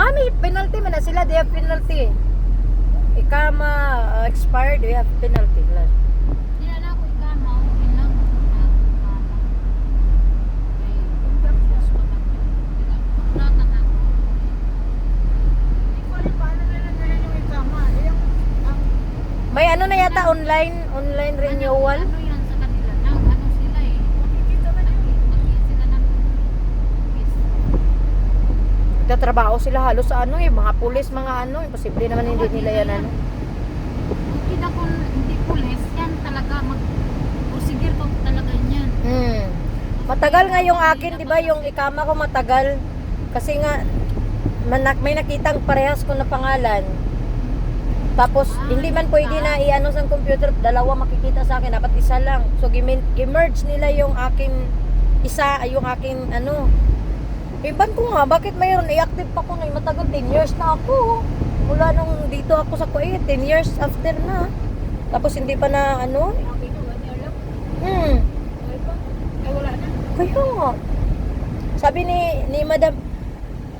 Mami, penalty man na sila. They have penalty. Ikama uh, expired, we have penalty. Lang. May ano na yata online, online renewal. Ano yan sa kanila? Nang ano sila eh. makikita man ang Mag-iit sila ng is Nagtatrabaho sila halos sa ano eh, mga pulis, mga ano. Imposible naman hindi nila yan ano. Na kung hindi pulis, yan talaga mag prosedur ko talaga yan. Hmm. Matagal nga yung akin, di ba? Yung ikama ko matagal. Kasi nga, manak may nakitang parehas ko na pangalan. Tapos, hindi man pwede na i-ano sa computer, dalawa makikita sa akin, dapat isa lang. So, gimerge nila yung akin, isa, ay yung akin, ano. Iban ko nga, bakit mayroon, i-active pa ko na, matagal, 10 years na ako. Mula nung dito ako sa Kuwait, 10 years after na. Tapos, hindi pa na, ano, hmm, kaya nga. Sabi ni ni Madam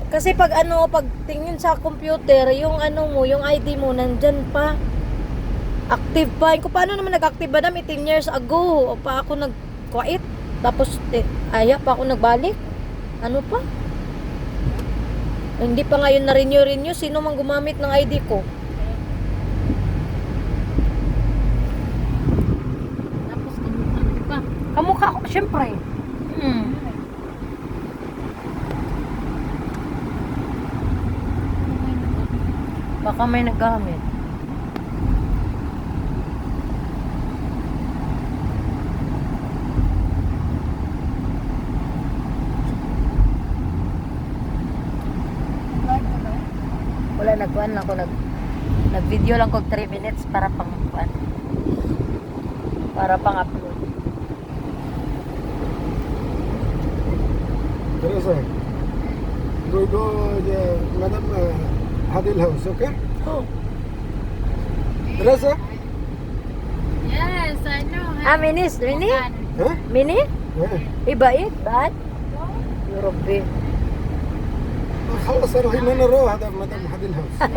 kasi pag ano pag tingin sa computer, yung ano mo, yung ID mo nandyan pa. Active pa. Ko paano naman nag-active Madam 18 years ago pa ako nag-quit. Tapos eh, aya pa ako nagbalik. Ano pa? Hindi pa ngayon na renew renew sino mang gumamit ng ID ko. Tapos ano pa? Kamukha ko, syempre. Hmm. Baka may naggamit. Wala nagkuhan lang ko nag nag-video lang ko 3 minutes para pang kuhan. Para pang upload. Teresa, we go the Madam uh, Hadil house, okay? Oh. Teresa? Yes, I know. Ah, minis, mini? Huh? Mini? Yeah. Ibait, bad? Europe. خلص روحي من نروح هذا مدام هذه الهوس.